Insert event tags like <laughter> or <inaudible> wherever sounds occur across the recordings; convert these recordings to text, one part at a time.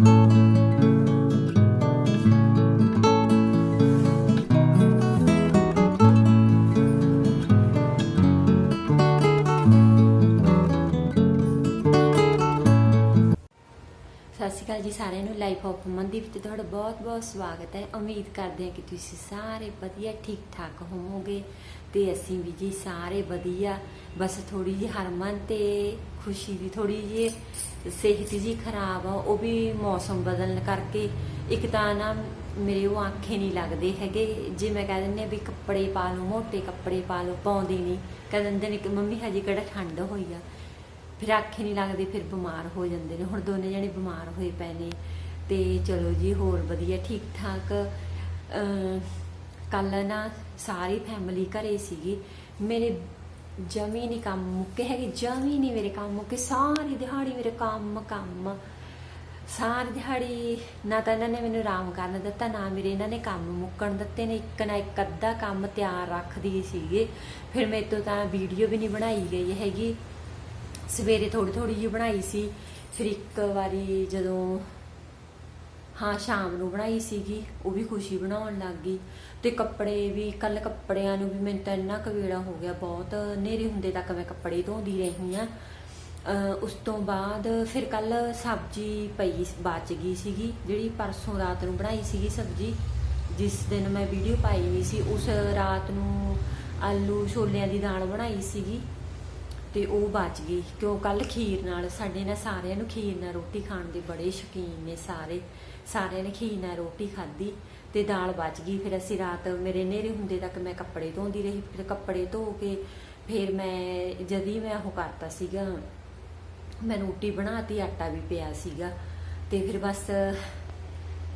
ਸਤਿ ਸ਼੍ਰੀ ਜੀ ਸਾਰਿਆਂ ਨੂੰ ਲਾਈਫ ਆਫ ਮਨਦੀਪ ਤੇ ਤੁਹਾਡਾ ਬਹੁਤ-ਬਹੁਤ ਸਵਾਗਤ ਹੈ। ਉਮੀਦ ਕਰਦੇ ਹਾਂ ਕਿ ਤੁਸੀਂ ਸਾਰੇ ਵਧੀਆ, ਠੀਕ-ਠਾਕ ਹੋਵੋਗੇ ਤੇ ਅਸੀਂ ਵੀ ਜੀ ਸਾਰੇ ਵਧੀਆ। ਬਸ ਥੋੜੀ ਜਿਹੀ ਹਰਮਨ ਤੇ ਖੁਸ਼ੀ ਦੀ ਥੋੜੀ ਜਿਹੀ ਸਿਹਤ ਜੀ ਖਰਾਬ ਆ, ਉਹ ਵੀ ਮੌਸਮ ਬਦਲਣ ਕਰਕੇ ਇੱਕ ਤਾਂ ਨਾ ਮੇਰੇ ਉਹ ਆਂਖੇ ਨਹੀਂ ਲੱਗਦੇ ਹੈਗੇ। ਜੇ ਮੈਂ ਕਹਿ ਦਿੰਦੀ ਹਾਂ ਵੀ ਕੱਪੜੇ ਪਾ ਲਓ, ਮੋਟੇ ਕੱਪੜੇ ਪਾ ਲਓ, ਪਾਉਂਦੀ ਨਹੀਂ। ਕਹਿ ਦਿੰਦੇ ਨੇ ਕਿ ਮੰਮੀ ਹਜੇ ਕਿਹੜਾ ਠੰਡ ਹੋਈ ਆ। ਫਿਰ ਆਖੇ ਨਹੀਂ ਲੱਗਦੇ, ਫਿਰ ਬਿਮਾਰ ਹੋ ਜਾਂਦੇ ਨੇ। ਹੁਣ ਦੋਨੇ ਜਣੇ ਬਿਮਾਰ ਹੋਏ ਪਏ ਨੇ। ਤੇ ਚਲੋ ਜੀ, ਹੋਰ ਵਧੀਆ ਠੀਕ ਠਾਕ ਕੱਲ ਨਾ ਸਾਰੀ ਫੈਮਿਲੀ ਘਰੇ ਸੀਗੀ। ਮੇਰੇ ਜਮੀ ਨਹੀਂ ਕੰਮ ਮੁੱਕੇ ਹੈਗੇ, ਜਮੀ ਨਹੀਂ ਮੇਰੇ ਕੰਮ ਮੁੱਕੇ। ਸਾਰੀ ਦਿਹਾੜੀ ਮੇਰੇ ਕੰਮ ਕੰਮ। ਸਾਰੀ ਦਿਹਾੜੀ ਨਾ ਤਾਂ ਇਹਨਾਂ ਨੇ ਮੈਨੂੰ ਆਰਾਮ ਕਰਨ ਦਿੱਤਾ, ਨਾ ਮੇਰੇ ਇਹਨਾਂ ਨੇ ਕੰਮ ਮੁੱਕਣ ਦਿੱਤੇ ਨੇ। ਇੱਕ ਨਾ ਇੱਕ ਅੱਧਾ ਕੰਮ ਤਿਆਰ ਰੱਖਦੀ ਸੀਗੇ। ਫਿਰ ਮੇਰੇ ਤੋਂ ਤਾਂ ਵੀਡੀਓ ਵੀ ਨਹੀਂ ਬਣਾਈ ਗਈ ਹੈਗੀ। ਸਵੇਰੇ ਥੋੜੀ ਥੋੜੀ ਜਿਹੀ ਬਣਾਈ ਸੀ, ਫਿਰ ਇੱਕ ਵਾਰੀ ਜਦੋਂ, ਹਾਂ, ਸ਼ਾਮ ਨੂੰ ਬਣਾਈ ਸੀਗੀ, ਉਹ ਵੀ ਖੁਸ਼ੀ ਬਣਾਉਣ ਲੱਗ ਗਈ। ਤੇ ਕੱਪੜੇ ਵੀ ਕੱਲ ਕੱਪੜਿਆਂ ਨੂੰ ਵੀ ਮੈਨੂੰ ਤਾਂ ਇੰਨਾ ਕਵੇੜਾ ਹੋ ਗਿਆ, ਬਹੁਤ ਨੇਰੇ ਹੁੰਦੇ ਤੱਕ ਮੈਂ ਕੱਪੜੇ ਧੋਂਦੀ ਰਹੀ ਆ ਉਸ ਤੋਂ ਬਾਅਦ ਫਿਰ ਕੱਲ ਸਬਜ਼ੀ ਪਈ ਬਚ ਗਈ ਸੀਗੀ, ਜਿਹੜੀ ਪਰਸੋਂ ਰਾਤ ਨੂੰ ਬਣਾਈ ਸੀਗੀ ਸਬਜ਼ੀ, ਜਿਸ ਦਿਨ ਮੈਂ ਵੀਡੀਓ ਪਾਈ ਨਹੀਂ ਸੀ, ਉਸ ਰਾਤ ਨੂੰ ਆਲੂ ਛੋਲਿਆਂ ਦੀ ਦਾਲ ਬਣਾਈ ਸੀਗੀ। ਤੇ ਉਹ ਬਚ ਗਈ ਕਿਉਂ ਕੱਲ ਖੀਰ ਨਾਲ ਸਾਡੇ ਨਾਲ ਸਾਰਿਆਂ ਨੂੰ ਖੀਰ ਨਾਲ ਰੋਟੀ ਖਾਣ ਦੇ ਬੜੇ ਸ਼ੌਕੀਨ ਨੇ ਸਾਰੇ। ਸਾਰਿਆਂ ਨੇ ਖੀਰ ਨਾਲ ਰੋਟੀ ਖਾਧੀ ਤੇ ਦਾਲ ਬਚ ਗਈ। ਫਿਰ ਅਸੀਂ ਰਾਤ ਮੇਰੇ ਨੇਰੇ ਹੁੰਦੇ ਤੱਕ ਮੈਂ ਕੱਪੜੇ ਧੋਂਦੀ ਰਹੀ, ਫਿਰ ਕੱਪੜੇ ਧੋ ਕੇ ਫਿਰ ਮੈਂ ਜਦੀ ਮੈਂ ਉਹ ਕਰਤਾ ਸੀਗਾ, ਮੈਂ ਰੋਟੀ ਬਣਾਤੀ ਆਟਾ ਵੀ ਪਿਆ ਸੀਗਾ ਤੇ ਫਿਰ ਬਸ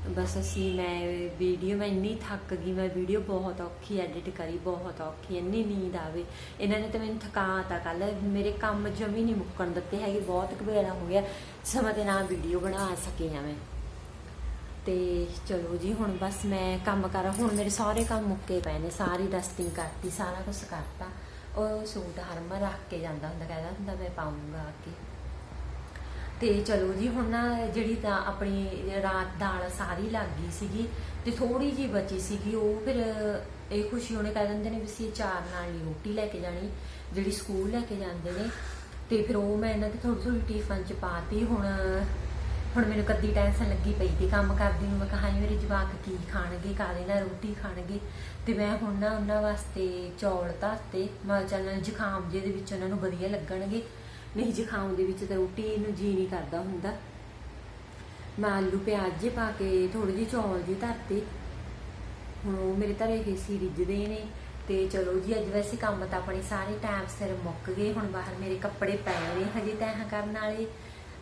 ਬਸ ਅਸੀਂ, ਮੈਂ ਵੀਡੀਓ ਮੈਂ ਇੰਨੀ ਥੱਕ ਗਈ, ਮੈਂ ਵੀਡੀਓ ਬਹੁਤ ਔਖੀ ਐਡਿਟ ਕਰੀ, ਬਹੁਤ ਔਖੀ, ਇੰਨੀ ਨੀਂਦ ਆਵੇ। ਇਹਨਾਂ ਨੇ ਤਾਂ ਮੈਨੂੰ ਥਕਾਤਾ ਕੱਲ ਮੇਰੇ ਕੰਮ ਜਮੀ ਨਹੀਂ ਮੁੱਕਣ ਦਿੱਤੇ ਹੈਗੇ, ਬਹੁਤ ਘਬੇਰਾ ਹੋ ਗਿਆ। ਸਮਾਂ ਦੇ ਨਾਲ ਵੀਡੀਓ ਬਣਾ ਸਕੀ ਆ ਮੈਂ। ਤੇ ਚਲੋ ਜੀ, ਹੁਣ ਬਸ ਮੈਂ ਕੰਮ ਕਰ। ਹੁਣ ਮੇਰੇ ਸਾਰੇ ਕੰਮ ਮੁੱਕੇ ਪਏ ਨੇ। ਸਾਰੀ ਡਸਟਿੰਗ ਕਰਤੀ, ਸਾਰਾ ਕੁਝ ਕਰਤਾ। ਉਹ ਸੂਟ ਹਰਮਾ ਰੱਖ ਕੇ ਜਾਂਦਾ ਹੁੰਦਾ, ਕਹਿੰਦਾ ਹੁੰਦਾ ਮੈਂ ਪਾਉਂਗਾ ਆ ਕੇ। ਤੇ ਚਲੋ ਜੀ, ਹੁਣ ਨਾ ਜਿਹੜੀ ਤਾਂ ਆਪਣੀ ਰਾਤ ਦਾਲ ਸਾਰੀ ਲੱਗ ਗਈ ਸੀਗੀ ਤੇ ਥੋੜੀ ਜੀ ਬਚੀ ਸੀਗੀ, ਉਹ ਫਿਰ ਇਹ ਖੁਸ਼ੀ ਉਹਨੇ ਕਹਿ ਦਿੰਦੇ ਨੇ ਵੀ ਅਸੀਂ ਚਾਰ ਨਾਲ ਰੋਟੀ ਲੈ ਕੇ ਜਾਣੀ, ਜਿਹੜੀ ਸਕੂਲ ਲੈ ਕੇ ਜਾਂਦੇ ਨੇ। ਤੇ ਫਿਰ ਉਹ ਮੈਂ ਇਹਨਾਂ ਦੇ ਥੋੜੀ ਥੋੜੀ ਟਿਫਨ ਚ ਪਾਤੀ, ਹੁਣ ਹੁਣ ਮੈਨੂੰ ਕੱਦੀ ਟੈਨਸ਼ਨ ਲੱਗੀ ਪਈ ਤੇ ਕੰਮ ਕਰਦੀ ਨੂੰ, ਮੈਂ ਕਹਾਂ ਮੇਰੇ ਜਵਾਕ ਕੀ ਖਾਣਗੇ ਕਾਦੇ ਨਾਲ ਰੋਟੀ ਖਾਣਗੇ। ਤੇ ਮੈਂ ਹੁਣ ਨਾ ਉਹਨਾਂ ਵਾਸਤੇ ਚੌਲ ਧਰਤੇ, ਮੈਂ ਚੱਲ ਜ਼ੁਕਾਮ ਜਿਹਦੇ ਵਿੱਚ ਉਹਨਾਂ ਨੂੰ ਵਧੀਆ ਲੱਗਣਗੇ। ਨਹੀਂ ਜ਼ੁਕਾਮ ਦੇ ਵਿੱਚ ਤਾਂ ਰੋਟੀ ਨੂੰ ਜੀ ਨਹੀਂ ਕਰਦਾ ਹੁੰਦਾ। ਮੈਂ ਆਲੂ ਪਿਆਜ਼ ਜੇ ਪਾ ਕੇ ਥੋੜੀ ਜਿਹੀ ਚੌਲ ਜੀ ਧਰਤੇ। ਹੁਣ ਉਹ ਮੇਰੇ ਧਰੇ ਹੋਏ ਸੀ ਰਿੱਝਦੇ ਨੇ ਤੇ ਚਲੋ ਜੀ, ਅੱਜ ਵੈਸੇ ਕੰਮ ਤਾਂ ਆਪਣੇ ਸਾਰੇ ਟਾਈਮ ਸਿਰ ਮੁੱਕ ਗਏ, ਹੁਣ ਬਾਹਰ ਮੇਰੇ ਕੱਪੜੇ ਪਏ ਨੇ, ਹਜੇ ਤੈਅ ਕਰਨ ਵਾਲੇ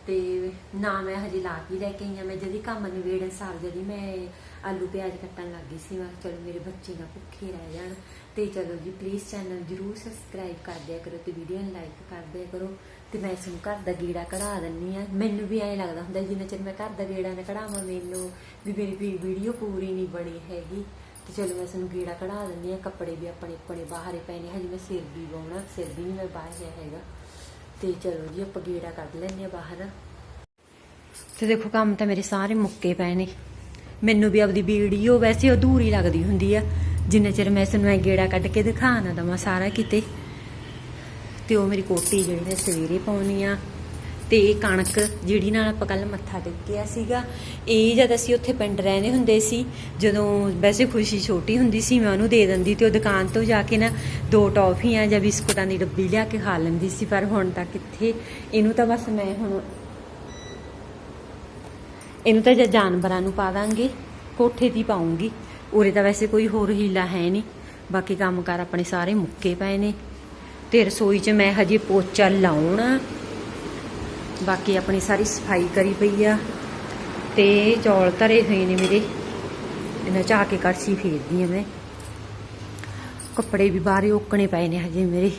ਤੇ ਨਾ ਮੈਂ ਹਜੇ ਲਾ ਕੇ ਲੈ ਕੇ ਆਈ ਆ ਮੈਂ ਜਦੀ ਕੰਮ ਨਿਬੇੜਨ ਸਾਰ ਜਦੀ ਮੈਂ ਆਲੂ ਪਿਆਜ਼ ਕੱਟਣ ਲੱਗ ਗਈ ਸੀ। ਮੈਂ ਕਿਹਾ ਚਲੋ ਮੇਰੇ ਬੱਚੇ ਨਾ ਭੁੱਖੇ ਰਹਿ ਜਾਣ। ਤੇ ਚਲੋ ਜੀ ਪਲੀਜ਼ ਚੈਨਲ ਜਰੂਰ ਸਬਸਕ੍ਰਾਈਬ ਕਰ ਦਿਆ ਕਰੋ ਤੇ ਵੀਡੀਓ ਨੂੰ ਲਾਈਕ ਕਰ ਦਿਆ ਕਰੋ। ਤੇ ਮੈਂ ਇਸ ਨੂੰ ਘਰ ਦਾ ਗੀੜਾ ਕਢਾ ਦਿੰਨੀ ਆ ਮੈਨੂੰ ਵੀ ਐਂ ਲੱਗਦਾ ਹੁੰਦਾ ਜਿੰਨਾ ਚਿਰ ਮੈਂ ਘਰ ਦਾ ਗੀੜਾ ਨਾ ਕਢਾਵਾਂ ਮੈਨੂੰ ਵੀ ਮੇਰੀ ਵੀਡੀਓ ਪੂਰੀ ਨਹੀਂ ਬਣੀ ਹੈਗੀ। ਤੇ ਚਲੋ ਮੈਂ ਇਸ ਨੂੰ ਗੀੜਾ ਕਢਾ ਦਿੰਨੀ ਆ ਕੱਪੜੇ ਵੀ ਆਪਣੇ ਆਪਣੇ ਬਾਹਰੇ ਪਏ ਨੇ। ਹਜੇ ਮੈਂ ਸਿਰ ਵੀ ਵਾਉਣਾ, ਸਿਰ ਵੀ ਨਹੀਂ ਮੈਂ ਬਾਹਰ ਹੈਗਾ। ਤੇ ਚਲੋ ਜੀ, ਆਪਾਂ ਗੇੜਾ ਕੱਢ ਲੈਂਦੇ ਆ ਬਾਹਰ। ਤੇ ਦੇਖੋ, ਕੰਮ ਤਾਂ ਮੇਰੇ ਸਾਰੇ ਮੁੱਕੇ ਪਏ ਨੇ। ਮੈਨੂੰ ਵੀ ਆਪਦੀ ਵੀਡੀਓ ਵੈਸੇ ਅਧੂਰੀ ਲੱਗਦੀ ਹੁੰਦੀ ਆ। ਜਿੰਨੇ ਚਿਰ ਮੈਂ ਇਸ ਨੂੰ ਐ ਗੇੜਾ ਕੱਢ ਕੇ ਦਿਖਾ ਨਾ ਦਵਾਂ ਸਾਰਾ ਕਿਤੇ। ਤੇ ਉਹ ਮੇਰੀ ਕੋਟੀ ਜਿਹੜੀ ਮੈਂ ਸਵੇਰੇ ਪਾਉਣੀ ਆ। ਤੇ ਇਹ ਕਣਕ ਜਿਹੜੀ ਨਾਲ ਆਪਾਂ ਕੱਲ ਮੱਥਾ ਟੇਕਿਆ ਸੀਗਾ, ਇਹ ਜਦ ਅਸੀਂ ਉੱਥੇ ਪਿੰਡ ਰਹਿੰਦੇ ਹੁੰਦੇ ਸੀ, ਜਦੋਂ ਵੈਸੇ ਖੁਸ਼ੀ ਛੋਟੀ ਹੁੰਦੀ ਸੀ, ਮੈਂ ਉਹਨੂੰ ਦੇ ਦਿੰਦੀ ਤੇ ਉਹ ਦੁਕਾਨ ਤੋਂ ਜਾ ਕੇ ਨਾ ਦੋ ਟੌਫੀਆਂ ਜਾਂ ਬਿਸਕੁਟਾਂ ਦੀ ਡੱਬੀ ਲਿਆ ਕੇ ਖਾ ਲੈਂਦੀ ਸੀ, ਪਰ ਹੁਣ ਤਾਂ ਕਿੱਥੇ ਇਹਨੂੰ ਤਾਂ ਬਸ ਮੈਂ ਹੁਣ ਇਹਨੂੰ ਤਾਂ ਜਾਨਵਰਾਂ ਨੂੰ ਪਾ ਦਾਂਗੇ, ਕੋਠੇ ਦੀ ਪਾਉਂਗੀ, ਉਰੇ ਤਾਂ ਵੈਸੇ ਕੋਈ ਹੋਰ ਹੀਲਾ ਹੈ ਨਹੀਂ, ਬਾਕੀ ਕੰਮ ਕਰ ਆਪਣੇ ਸਾਰੇ ਮੁੱਕੇ ਪਏ ਨੇ ਤੇ ਰਸੋਈ 'ਚ ਮੈਂ ਹਜੇ ਪੋਚਾ ਲਾਉਣਾ ਬਾਕੀ ਆਪਣੀ ਸਾਰੀ ਸਫ਼ਾਈ ਕਰੀ ਪਈ ਆ ਤੇ ਚੌਲ ਧਰੇ ਹੋਏ ਨੇ ਮੇਰੇ। ਇਹਨਾਂ ਚਾਹ ਕੇ ਕੜਛੀ ਫੇਰਦੀ ਆ ਮੈਂ। ਕੱਪੜੇ ਵੀ ਬਾਹਰ ਓਕਣੇ ਪਏ ਨੇ ਹਜੇ ਮੇਰੇ।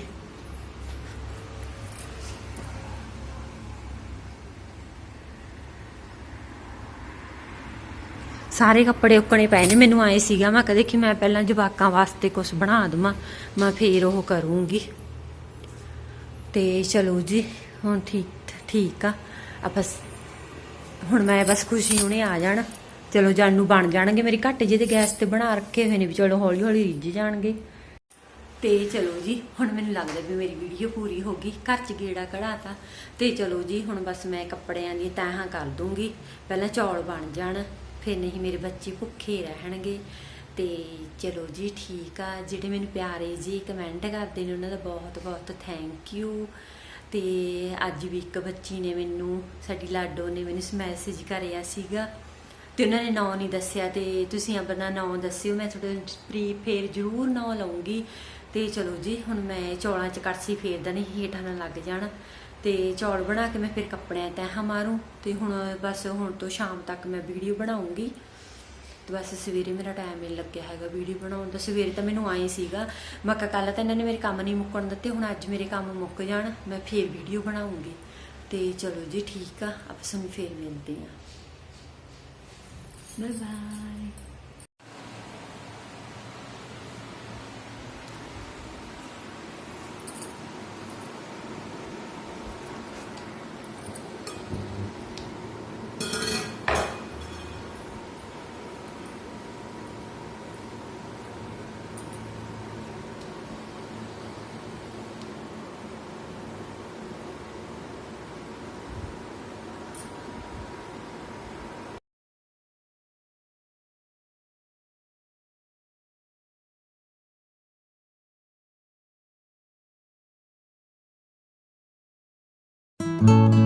ਸਾਰੇ ਕੱਪੜੇ ਉੱਕਣੇ ਪਏ ਨੇ। ਮੈਨੂੰ ਆਏ ਸੀਗਾ, ਮੈਂ ਕਦੇ ਕਿ ਮੈਂ ਪਹਿਲਾਂ ਜਵਾਕਾਂ ਵਾਸਤੇ ਕੁਝ ਬਣਾ ਦਵਾਂ, ਮੈਂ ਫੇਰ ਉਹ ਕਰੂੰਗੀ। ਤੇ ਚਲੋ ਜੀ, ਹੁਣ ਠੀਕ। ਠੀਕ ਆ। ਆਪਾਂ ਹੁਣ ਮੈਂ ਬਸ ਖੁਸ਼ੀ ਹੁਣੇ ਆ ਜਾਣ। ਚਲੋ ਜਾਣ ਨੂੰ ਬਣ ਜਾਣਗੇ ਮੇਰੇ ਘੱਟ ਜਿਹੇ ਗੈਸ ਤੇ ਬਣਾ ਰੱਖੇ ਹੋਏ ਨੇ ਵੀ ਚਲੋ ਹੌਲੀ ਹੌਲੀ ਰਿੱਝ ਜਾਣਗੇ। ਤੇ ਚਲੋ ਜੀ, ਹੁਣ ਮੈਨੂੰ ਲੱਗਦਾ ਵੀ ਮੇਰੀ ਵੀਡੀਓ ਪੂਰੀ ਹੋ ਗਈ। ਘਰ ਚ ਗੇੜਾ ਕਢਾਤਾ। ਤੇ ਚਲੋ ਜੀ, ਹੁਣ ਬਸ ਮੈਂ ਕੱਪੜਿਆਂ ਦੀ ਤਹਾਂ ਕਰ ਦੂੰਗੀ। ਪਹਿਲਾਂ ਚੌਲ ਬਣ ਜਾਣ, ਫਿਰ ਨਹੀਂ ਮੇਰੇ ਬੱਚੇ ਭੁੱਖੇ ਰਹਿਣਗੇ। ਤੇ ਚਲੋ ਜੀ, ਠੀਕ ਆ। ਜਿਹੜੇ ਮੈਨੂੰ ਪਿਆਰੇ ਜੀ ਕਮੈਂਟ ਕਰਦੇ ਨੇ, ਉਹਨਾਂ ਦਾ ਬਹੁਤ ਬਹੁਤ ਥੈਂਕ ਯੂ ਤੇ ਅੱਜ ਵੀ ਇੱਕ ਬੱਚੀ ਨੇ ਮੈਨੂੰ, ਸਾਡੀ ਲਾਡੋ ਨੇ ਮੈਨੂੰ ਮੈਸੇਜ ਕਰਿਆ ਸੀਗਾ ਤੇ ਉਹਨਾਂ ਨੇ ਨਾਂ ਨਹੀਂ ਦੱਸਿਆ ਤੇ ਤੁਸੀਂ ਆਪਣਾ ਨਾਂ ਦੱਸਿਓ, ਮੈਂ ਤੁਹਾਡੇ ਪ੍ਰੀ ਫੇਰ ਜ਼ਰੂਰ ਨਾਂ ਲਵਾਂਗੀ ਤੇ ਚਲੋ ਜੀ, ਹੁਣ ਮੈਂ ਚੌਲਾਂ 'ਚ ਕਰਸੀ ਫੇਰਦਾ ਨਹੀਂ ਹੇਠਾਂ ਨਾ ਲੱਗ ਜਾਣ। ਤੇ ਚੌਲ ਬਣਾ ਕੇ ਮੈਂ ਫਿਰ ਕੱਪੜਿਆਂ ਤੈਹਾਂ ਮਾਰੂੰ ਤੇ ਹੁਣ ਬਸ ਹੁਣ ਤੋਂ ਸ਼ਾਮ ਤੱਕ ਮੈਂ ਵੀਡੀਓ ਬਣਾਉਂਗੀ। ਤੇ ਬਸ ਸਵੇਰੇ ਮੇਰਾ ਟਾਈਮ ਨਹੀਂ ਲੱਗਿਆ ਹੈਗਾ ਵੀਡੀਓ ਬਣਾਉਣ ਦਾ। ਸਵੇਰੇ ਤਾਂ ਮੈਨੂੰ ਆਏ ਸੀਗਾ, ਮੈਂ ਕਿਹਾ ਕੱਲ ਤਾਂ ਇਹਨਾਂ ਨੇ ਮੇਰੇ ਕੰਮ ਨਹੀਂ ਮੁੱਕਣ ਦਿੱਤੇ, ਹੁਣ ਅੱਜ ਮੇਰੇ ਕੰਮ ਮੁੱਕ ਜਾਣ, ਮੈਂ ਫੇਰ ਵੀਡੀਓ ਬਣਾਉਂਗੀ। ਤੇ ਚਲੋ ਜੀ ਠੀਕ ਆ, ਆਪਾਂ ਤੁਹਾਨੂੰ ਫੇਰ ਮਿਲਦੇ ਆ ਬਾਏ ਬਾਏ ਕੋਲੀ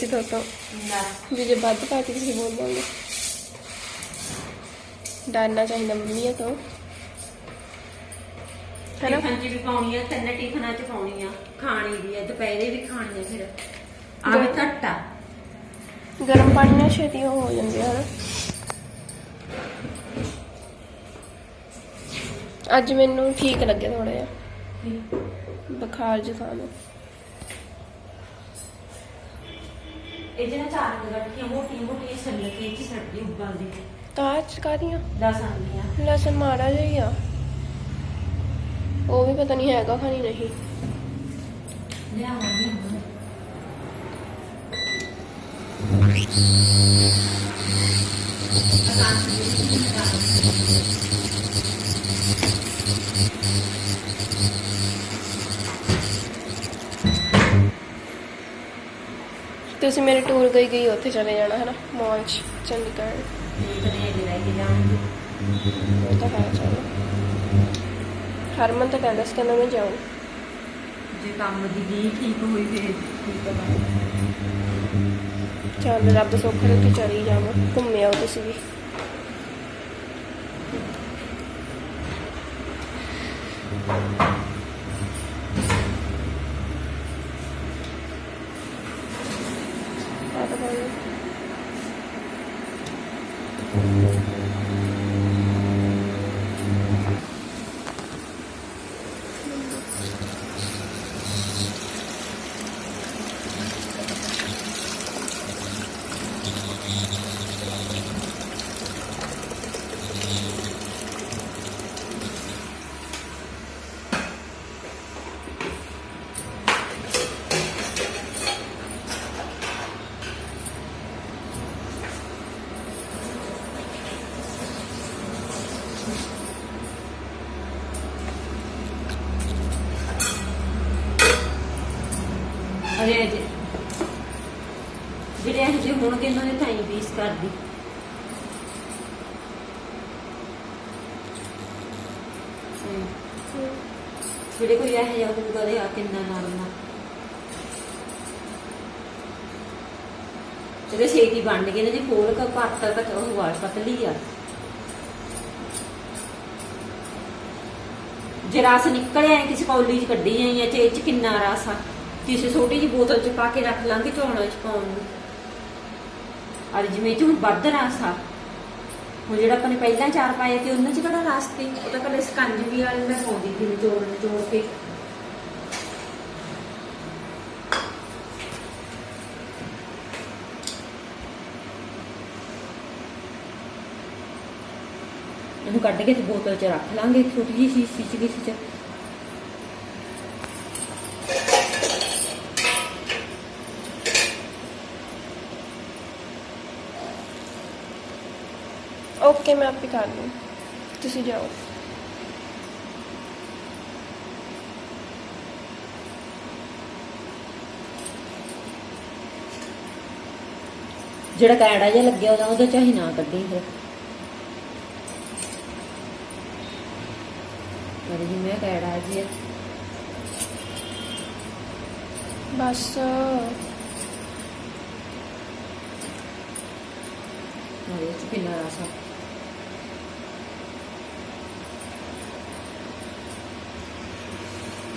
ਸੀ ਥੋਤੋਂ ਨਾ। ਵੀ ਜੇ ਵੱਧ ਪਾ ਕੇ ਤੁਸੀਂ ਬੋਲ ਦੋਗੇ। ਡਰਨਾ ਚਾਹੀਦਾ ਮੰਮੀਆਂ ਤੋਂ। ਹੈਨਾ? ਟਿਫਨ ਚ ਵੀ ਪਾਉਣੀ ਆ ਤਿੰਨ ਟਿਫਨਾਂ ਚ ਪਾਉਣੀ ਆ। ਖਾਣੀ ਵੀ ਆ ਦੁਪਹਿਰੇ ਵੀ ਖਾਣੀ ਆ ਫਿਰ। ਆ ਵੀ ਘੱਟਾ ਗਰਮ ਪਾਣੀ ਨਾਲ ਛੇਤੀ ਉਹ ਹੋ ਜਾਂਦੇ ਹਨ? ਅੱਜ ਮੈਨੂੰ ਠੀਕ ਲੱਗਿਆ ਥੋੜਾ ਜਿਹਾ। ਬੁਖਾਰ ਜ਼ੁਕਾਮ। ਇਹ ਜਿਹੜਾ ਚਾਰ ਗੱਠੀਆਂ ਮੋਟੀਆਂ ਮੋਟੀਆਂ ਛੱਲ ਕੇ ਇਹ ਚ ਛੱਡਦੀ ਉਬਲਦੀ ਚ ਤਾਂ ਚਕਾਰੀਆਂ ਦਸ ਆਉਂਦੀਆਂ ਲਸਣ ਮਾੜਾ ਜਿਹਾ ਹੀ ਆ। ਉਹ ਵੀ ਪਤਾ ਨਹੀਂ ਹੈਗਾ ਖਾਣੀ ਨਹੀਂ। ਲਿਆਵਾਂਗੀ। <laughs> ਹੁਣ। ਤੁਸੀਂ ਮੇਰੇ ਟੂਰ ਗਈ ਗਈ ਉੱਥੇ ਚਲੇ ਜਾਣਾ ਹੈ ਨਾ ਮਾਲ 'ਚ ਚੰਡੀਗੜ੍ਹ। ਉਹ ਤਾਂ ਹੈ ਚਲੋ। ਹਰਮਨ ਤਾਂ ਕਹਿੰਦਾ ਸੀ ਕਹਿੰਦਾ ਮੈਂ ਜਾਊਂ। ਜੇ ਕੰਮ ਦੀ ਵੀ ਠੀਕ ਹੋਈ ਫਿਰ ਠੀਕ ਆ। ਚੱਲ ਰੱਬ ਸੁੱਖ ਰੱਖੇ ਚਲੀ ਜਾਵਾਂ ਘੁੰਮੇ ਆਓ ਤੁਸੀਂ ਵੀ ਤਾਂ ਭਾਈ ਅਰੇ ਅਜੇ ਜਿਹੜੇ ਹੋਣਗੇ ਇਹਨਾਂ ਨੇ ਹੀ ਬੀਸ ਕਰਦੀ। ਜਿਹੜੇ ਕੋਈ ਇਹੋ ਜਿਹਾ ਹੋਊਗਾ ਦੇ ਆ ਕਿੰਨਾ ਨਰਮ ਆ ਇਹਦੇ ਛੇਤੀ ਬਣ ਗਏ ਨੇ ਜੀ ਫੋਲ ਕਾ ਘੱਟ ਘੱਟ ਉਹ ਵਾਲ ਪਤਲੀ ਆ। ਜੇ ਰਸ ਨਿਕਲਿਆ ਹੈ ਕਿਸੇ ਕੌਲੀ ਚ ਕੱਢੀ ਹੈ ਤੇ ਇਹ ਚ ਕਿੰਨਾ ਰਸ ਆ। ਕਿਸੇ ਛੋਟੀ ਜਿਹੀ ਬੋਤਲ ਚ ਪਾ ਕੇ ਰੱਖ ਲਾਂਗੇ ਝੋਣਾ ਚ ਪਾਉਣ ਨੂੰ। ਔਰ ਜਿਵੇਂ ਹੁਣ ਵੱਧ ਰਸ ਆ ਹੁਣ ਜਿਹੜਾ ਆਪਾਂ ਨੇ ਪਹਿਲਾਂ ਚਾਰ ਪਾਏ ਤੇ ਉਹਨਾਂ ਚ ਕਿਹੜਾ ਰਸ ਸੀ? ਉਹ ਤਾਂ ਕੱਲੇ ਸਕੰਜਵੀ ਵਾਲੇ ਮੈਂ ਪਾਉਂਦੀ ਸੀ ਨਿਚੋੜ ਨਿਚੋੜ ਕੇ। ਇਹਨੂੰ ਕੱਢ ਕੇ ਤੇ ਬੋਤਲ 'ਚ ਰੱਖ ਲਾਂਗੇ ਛੋਟੀ ਜਿਹੀ ਸ਼ੀਸ਼ੀ 'ਚ ਕਿਸੇ 'ਚ ਓਕੇ ਮੈਂ ਆਪੇ ਕਰ ਲੂੰ ਤੁਸੀਂ ਜਾਓ। ਜਿਹੜਾ ਕੈੜਾ ਜਿਹਾ ਲੱਗਿਆ ਉਹਦਾ ਉਹਦੇ 'ਚ ਹੀ ਨਾ ਕੱਢੀ ਫਿਰ। ਪਰ ਜੀ ਮੈਂ ਕੈੜਾ ਜੀ ਬਸ। ਉਹਦੇ 'ਚ ਕਿੰਨਾ ਰਸ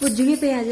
ਪੁੱਜ ਗਈ ਪਿਆਜ਼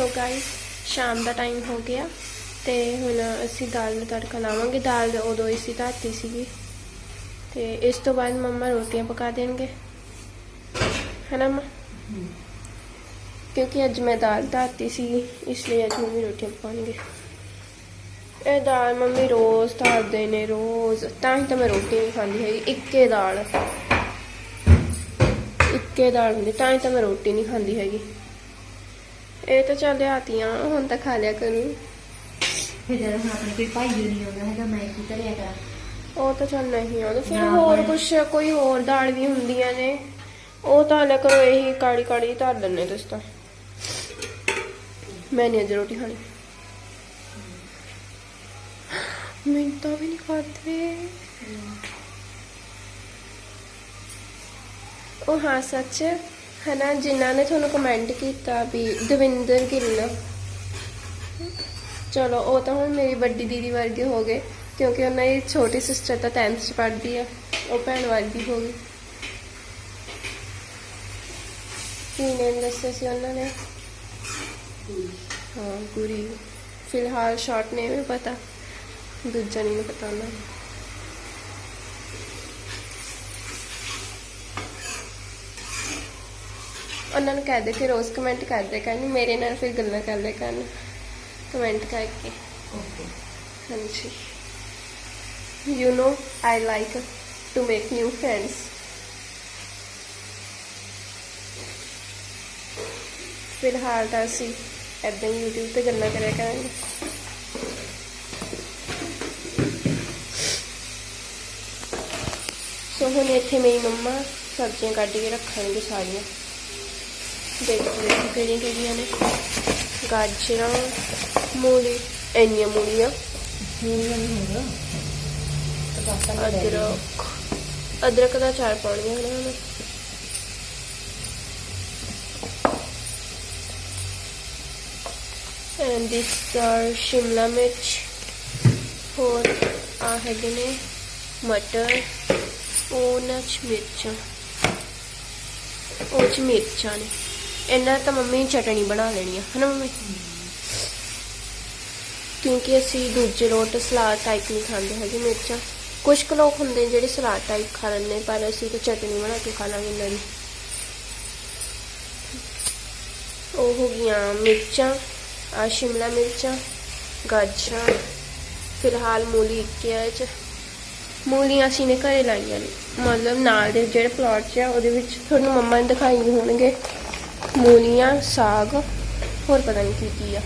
ਸੋ ਗਾਇਸ ਸ਼ਾਮ ਦਾ ਟਾਈਮ ਹੋ ਗਿਆ ਤੇ ਹੁਣ ਅਸੀਂ ਦਾਲ ਨੂੰ ਤੜਕਾ ਲਾਵਾਂਗੇ। ਦਾਲ ਉਦੋਂ ਇਸੀ ਧਰਤੀ ਸੀਗੀ। ਤੇ ਇਸ ਤੋਂ ਬਾਅਦ ਮੰਮਾ ਰੋਟੀਆਂ ਪਕਾ ਦੇਣਗੇ। ਹੈਨਾ ਮੰਮਾ ਕਿਉਂਕਿ ਅੱਜ ਮੈਂ ਦਾਲ ਧਰਤੀ ਸੀ ਇਸ ਲਈ ਅੱਜ ਮੰਮੀ ਰੋਟੀਆਂ ਪਕਾਉਣਗੇ। ਇਹ ਦਾਲ ਮੰਮੀ ਰੋਜ਼ ਧਾਰਦੇ ਨੇ, ਰੋਜ਼। ਤਾਂ ਹੀ ਤਾਂ ਮੈਂ ਰੋਟੀ ਨਹੀਂ ਖਾਂਦੀ ਹੈਗੀ, ਇੱਕੇ ਦਾਲ। ਇੱਕੇ ਦਾਲ ਹੁੰਦੀ, ਤਾਂ ਹੀ ਤਾਂ ਮੈਂ ਰੋਟੀ ਨਹੀਂ ਖਾਂਦੀ ਹੈਗੀ। ਇਹ ਤਾਂ ਚੱਲ ਆਤੀਆਂ ਹੁਣ ਤਾਂ ਖਾ ਲਿਆ ਕਰੂ। ਫਿਰ ਜਦੋਂ ਹੁਣ ਆਪਣੇ ਕੋਈ ਭਾਈ ਨਹੀਂ ਆਉਂਦਾ ਹੈਗਾ ਮੈਂ ਕੀ ਕਰਿਆ ਕਰਾਂ? ਉਹ ਤਾਂ ਚੱਲ ਨਹੀਂ ਆਉਂਦਾ ਫਿਰ ਨਾ ਹੋਰ। ਕੁਛ ਕੋਈ ਹੋਰ ਦਾਲ ਵੀ ਹੁੰਦੀਆਂ ਨੇ। ਉਹ ਤਾਂ ਲੈ ਕਰੋ ਇਹੀ ਕਾੜੀ ਕਾੜੀ ਧਰ ਦਿੰਨੇ ਤੁਸੀਂ ਤਾਂ ਮੈਂ ਨਹੀਂ ਅੱਜ ਰੋਟੀ ਖਾਣੀ। ਮੈਂ ਤਾਂ ਵੀ ਨਹੀਂ ਖਾਤੇ ਉਹ ਹਾਂ ਸੱਚ। ਹਨਾ, ਜਿਨ੍ਹਾਂ ਨੇ ਤੁਹਾਨੂੰ ਕਮੈਂਟ ਕੀਤਾ ਵੀ ਦਵਿੰਦਰ ਗਿੱਲ ਚਲੋ, ਉਹ ਤਾਂ ਹੁਣ ਮੇਰੀ ਵੱਡੀ ਦੀਦੀ ਵਰਗੇ ਹੋ ਗਏ, ਕਿਉਂਕਿ ਉਹਨਾਂ ਦੀ ਛੋਟੀ ਸਿਸਟਰ ਤਾਂ 10th ਚ ਪੜ੍ਹਦੀ ਆ, ਉਹ ਭੈਣ ਵਰਗੀ ਹੋ ਗਈ। ਕੀ ਨੇਮ ਦੱਸਿਆ ਸੀ ਉਹਨਾਂ ਨੇ? ਹਾਂ, ਗੁਰੀ। ਫਿਲਹਾਲ ਸ਼ਾਰਟ ਨੇਮ ਹੀ ਪਤਾ, ਦੂਜਾ ਨਹੀਂ ਪਤਾ ਉਹਨਾਂ ਨੂੰ ਉਹਨਾਂ ਨੂੰ ਕਹਿ ਦੇ ਕਿ ਰੋਜ਼ ਕਮੈਂਟ ਕਰਦੇ ਕਰਨ ਮੇਰੇ ਨਾਲ ਫਿਰ ਗੱਲਾਂ ਕਰ ਲਿਆ ਕਰਨ ਕਮੈਂਟ ਕਰਕੇ। ਓਕੇ ਹਾਂਜੀ। You know i like to make new friends. ਫਿਲਹਾਲ ਤਾਂ ਅਸੀਂ ਹੀ YouTube ਤੇ ਗੱਲਾਂ ਕਰਿਆ ਕਰਾਂਗੇ। ਸੋ ਹੁਣ ਇੱਥੇ ਮੇਰੀ ਮੰਮਾ ਸਬਜ਼ੀਆਂ ਕੱਢ ਕੇ ਰੱਖਣਗੇ ਸਾਰੀਆਂ। ਦੇਖਦੇ ਹਾਂ ਕਿਹੜੀਆਂ ਕਿਹੜੀਆਂ ਨੇ। ਗਾਜਰਾਂ ਮੂਲੀ ਇੰਨੀਆਂ ਮੂਲੀਆਂ। ਮੂਲੀਆਂ ਨਹੀਂ ਹੋਣਾ ਟਮਾਟਰ ਅਦਰਕ। ਅਦਰਕ ਦਾ ਚਾਰ ਪਾਉਣੀ ਹੈ ਨਾ and these are shimla mirch ਹੋਰ ਆ ਹੈਗੇ ਨੇ ਮਟਰ ਉਹ ਨਚ ਮਿਰਚਾਂ। ਉਹ ਚ ਮਿਰਚਾਂ ਨੇ। ਇਹਨਾਂ ਤਾਂ ਮੰਮੀ ਨੇ ਚਟਣੀ ਬਣਾ ਲੈਣੀ ਆ, ਹਨਾ ਮੰਮੀ? ਕਿਉਂਕਿ ਅਸੀਂ ਦੂਜੇ ਰੋਟ ਸਲਾਦ ਟਾਈਪ ਨਹੀਂ ਖਾਂਦੇ ਹੈਗੇ ਮਿਰਚਾਂ। ਕੁਝ ਕੁ ਲੋਕ ਹੁੰਦੇ ਜਿਹੜੇ ਸਲਾਦ ਟਾਈਪ ਖਾ ਲੈਂਦੇ ਪਰ ਅਸੀਂ ਤਾਂ ਚਟਣੀ ਬਣਾ ਕੇ ਖਾ ਲਾਂਗੇ ਇਹਨਾਂ ਦੀ। ਉਹ ਹੋ ਗਈਆਂ ਮਿਰਚਾਂ ਆ ਸ਼ਿਮਲਾ ਮਿਰਚਾਂ, ਗਾਜਰਾਂ, ਫਿਲਹਾਲ ਮੂਲੀ ਇੱਕ ਆ ਚ। ਮੂਲੀਆਂ ਅਸੀਂ ਨੇ ਘਰੇ ਲਾਈਆਂ ਨੇ। ਮਤਲਬ ਨਾਲ ਦੇ ਜਿਹੜੇ ਪਲਾਟ 'ਚ ਆ, ਉਹਦੇ ਵਿੱਚ ਤੁਹਾਨੂੰ ਮੰਮਾ ਨੇ ਦਿਖਾਈ ਹੋਣਗੇ। ਮੂਲੀਆਂ ਸਾਗ ਹੋਰ ਪਤਾ ਨਹੀਂ ਕੀ ਕੀ ਆ।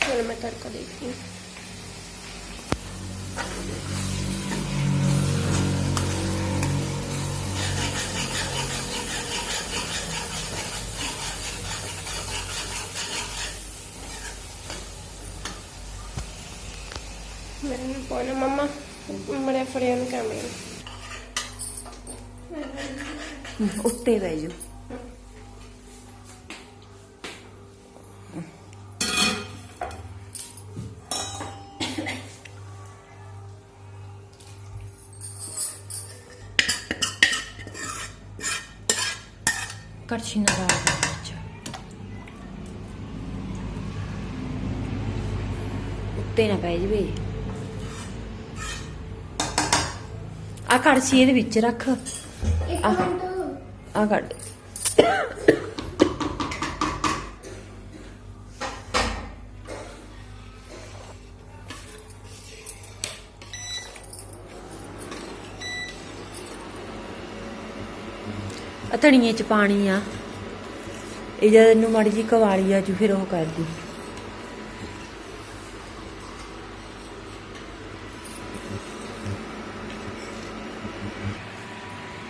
ਚਲ ਮੈਂ ਤੜਕਾ ਦੇਖਦੀ ਹਾਂ। ਮੈਨੂੰ ਪਾਉਣਾ ਮਮਾ ਫੜਿਆ ਨੂੰ ਕੈਮਰੇ ਉੱਤੇ ਬਹਿ ਜਾਓ ਕੜਛੀ ਨਾਲ ਲਾ ਵਿੱਚ ਉੱਤੇ ਨਾ ਪੈ ਜਵੇ ਆ ਕੜਛੀ ਇਹਦੇ ਵਿੱਚ ਰੱਖ। ਇੱਕ ਆਹ। ਮਿੰਟ। ਆ ਕੱਢ। ਆ ਧਣੀਏ ਚ ਪਾਣੀ ਆ। ਇਹ ਜਦ ਇਹਨੂੰ ਮਾੜੀ ਜੀ ਕਵਾਲੀ ਆ ਜੂ ਫਿਰ ਉਹ ਕਰਦੀ।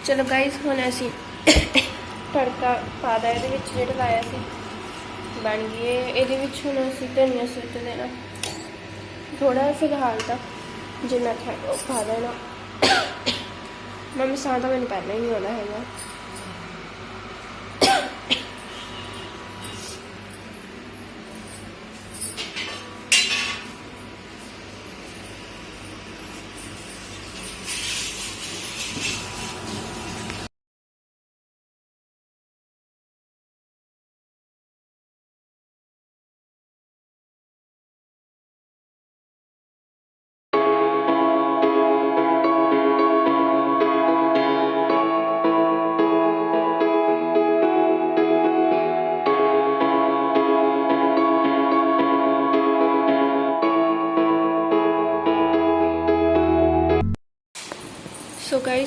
ਚਲੋ ਗਾਇਸ ਹੁਣ ਅਸੀਂ ਤੜਕਾ ਪਾ ਦਾ ਇਹਦੇ ਵਿੱਚ ਜਿਹੜਾ ਲਾਇਆ ਸੀ, ਬਣ ਗਈ ਇਹਦੇ ਵਿੱਚ ਹੁਣ ਅਸੀਂ ਧਨੀਆ ਸੁੱਟ ਦੇਣਾ। ਥੋੜਾ ਫਿਲਹਾਲ ਤਾਂ, ਜਿੰਨਾ ਥਾ ਪਾ ਦੇਣਾ। ਮੈਂ ਸਾਹ ਤਾਂ ਮੈਨੂੰ ਪਹਿਲਾਂ ਹੀ ਨਹੀਂ ਆਉਂਦਾ ਹੈਗਾ।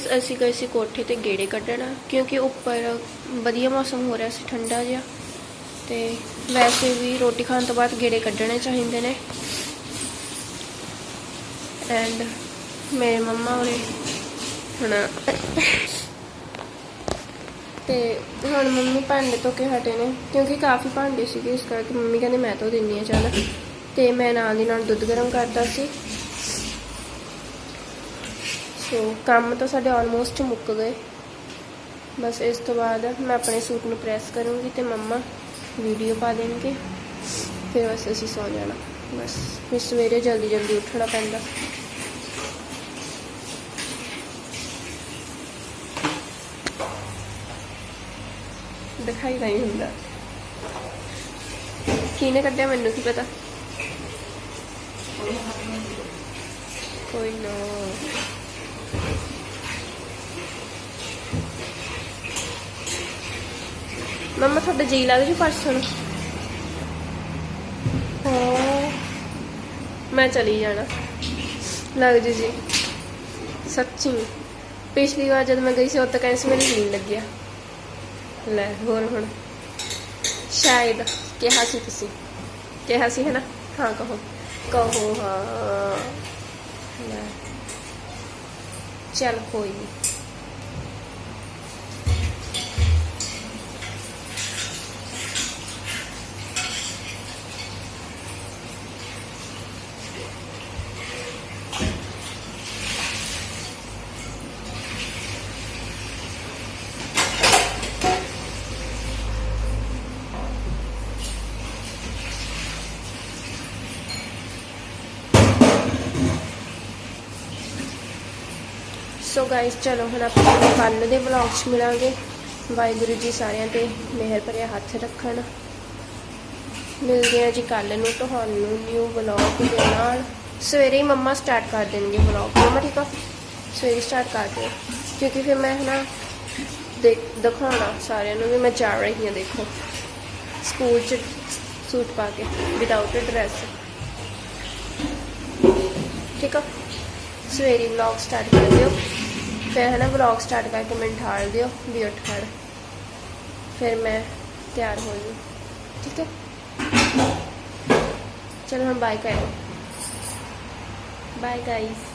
ਸੋ ਅਸੀਂ ਗਏ ਸੀ ਕੋਠੇ ਤੇ ਗੇੜੇ ਕੱਢਣਾ, ਕਿਉਂਕਿ ਉੱਪਰ ਵਧੀਆ ਮੌਸਮ ਹੋ ਰਿਹਾ ਸੀ, ਠੰਡਾ ਜਿਹਾ। ਤੇ ਵੈਸੇ ਵੀ ਰੋਟੀ ਖਾਣ ਤੋਂ ਬਾਅਦ ਗੇੜੇ ਕੱਢਣੇ ਚਾਹੀਦੇ ਨੇ। ਐਂਡ ਮੇਰੇ ਮੰਮਾ ਹੋਰੇ ਹੁਣ ਤੇ ਹੁਣ ਮੰਮੀ ਭਾਂਡੇ ਧੋ ਕੇ ਹਟੇ ਨੇ, ਕਿਉਂਕਿ ਕਾਫੀ ਭਾਂਡੇ ਸੀਗੇ ਇਸ ਕਰਕੇ ਮੰਮੀ ਕਹਿੰਦੇ ਮੈਂ ਧੋ ਦਿੰਨੀ ਆ ਚੱਲ। ਤੇ ਮੈਂ ਨਾਲ ਦੀ ਨਾਲ ਦੁੱਧ ਗਰਮ ਕਰਤਾ ਸੀ। ਸੋ ਕੰਮ ਤਾਂ ਸਾਡੇ ਆਲਮੋਸਟ ਮੁੱਕ ਗਏ। ਬਸ ਇਸ ਤੋਂ ਬਾਅਦ ਮੈਂ ਆਪਣੇ ਸੂਟ ਨੂੰ ਪ੍ਰੈਸ ਕਰੂੰਗੀ ਤੇ ਮੰਮਾ ਵੀਡੀਓ ਪਾ ਦੇਣਗੇ। ਫਿਰ ਬਸ ਅਸੀਂ ਸੌ ਜਾਣਾ। ਬਸ ਫਿਰ ਸਵੇਰੇ ਜਲਦੀ ਜਲਦੀ ਉੱਠਣਾ ਪੈਂਦਾ। ਦਿਖਾਈ ਨਹੀਂ ਹੁੰਦਾ। ਕਿਹਨੇ ਕੱਢਿਆ ਮੈਨੂੰ ਕੀ ਪਤਾ? ਕੋਈ ਨਾ। ਮੰਮਾ, ਤੁਹਾਡਾ ਜੀ ਲੱਗ ਜੂ ਪਰਸੋਂ ਮੈਂ ਚਲੀ ਜਾਣਾ। ਲੱਗ ਜੂ ਜੀ। ਸੱਚੀ। ਪਿਛਲੀ ਵਾਰ ਜਦ ਮੈਂ ਗਈ ਸੀ, ਉਦੋਂ ਕਹਿੰਦੇ ਸੀ ਮੈਨੂੰ ਜੀ ਲੱਗਿਆ। ਲੈ, ਹੋਰ ਹੁਣ। ਸ਼ਾਇਦ ਕਿਹਾ ਸੀ ਤੁਸੀਂ। ਕਿਹਾ ਸੀ ਹੈ ਨਾ ਹਾਂ, ਕਹੋ। ਕਹੋ, ਹਾਂ। ਲੈ। ਚੱਲ, ਕੋਈ ਨਹੀਂ ਸੋ ਗਾਇਸ ਚਲੋ ਹੁਣ ਆਪਾਂ ਕੱਲ ਦੇ ਵਲੌਗ 'ਚ ਮਿਲਾਂਗੇ। ਵਾਹਿਗੁਰੂ ਜੀ ਸਾਰਿਆਂ ਤੇ ਮਿਹਰ ਭਰਿਆ ਹੱਥ ਰੱਖਣ। ਮਿਲਦੇ ਆ ਜੀ ਕੱਲ ਨੂੰ ਤੁਹਾਨੂੰ ਨਿਊ ਵਲੌਗ ਦੇ ਨਾਲ। ਸਵੇਰੇ ਹੀ ਮੰਮਾ ਸਟਾਰਟ ਕਰ ਦੇਣਗੇ ਵਲੌਗ ਮੰਮਾ ਠੀਕ ਆ? ਸਵੇਰੇ ਸਟਾਰਟ ਕਰ ਦਿਓ। ਕਿਉਂਕਿ ਫਿਰ ਮੈਂ ਹਨਾ ਦਿਖਾਉਣਾ ਸਾਰਿਆਂ ਨੂੰ ਵੀ ਮੈਂ ਜਾ ਰਹੀ ਹਾਂ, ਦੇਖੋ। ਸਕੂਲ 'ਚ ਸੂਟ ਪਾ ਕੇ ਵਿਦਆਊਟ ਡਰੈਸ ਠੀਕ ਆ? ਸਵੇਰੇ ਵਲੌਗ ਸਟਾਰਟ ਕਰ ਦਿਓ। ਫਿਰ ਹੈ ਨਾ ਵਲੌਗ ਸਟਾਰਟ ਕਰਕੇ ਮੈਨੂੰ ਠਾਲ ਦਿਓ, ਵੀ ਉੱਠ ਖੜ। ਫਿਰ ਮੈਂ ਤਿਆਰ ਹੋ ਜੂ। ਠੀਕ ਹੈ? ਚਲੋ ਹੁਣ ਬਾਏ ਕਰੋ ਬਾਏ ਗਾਈਸ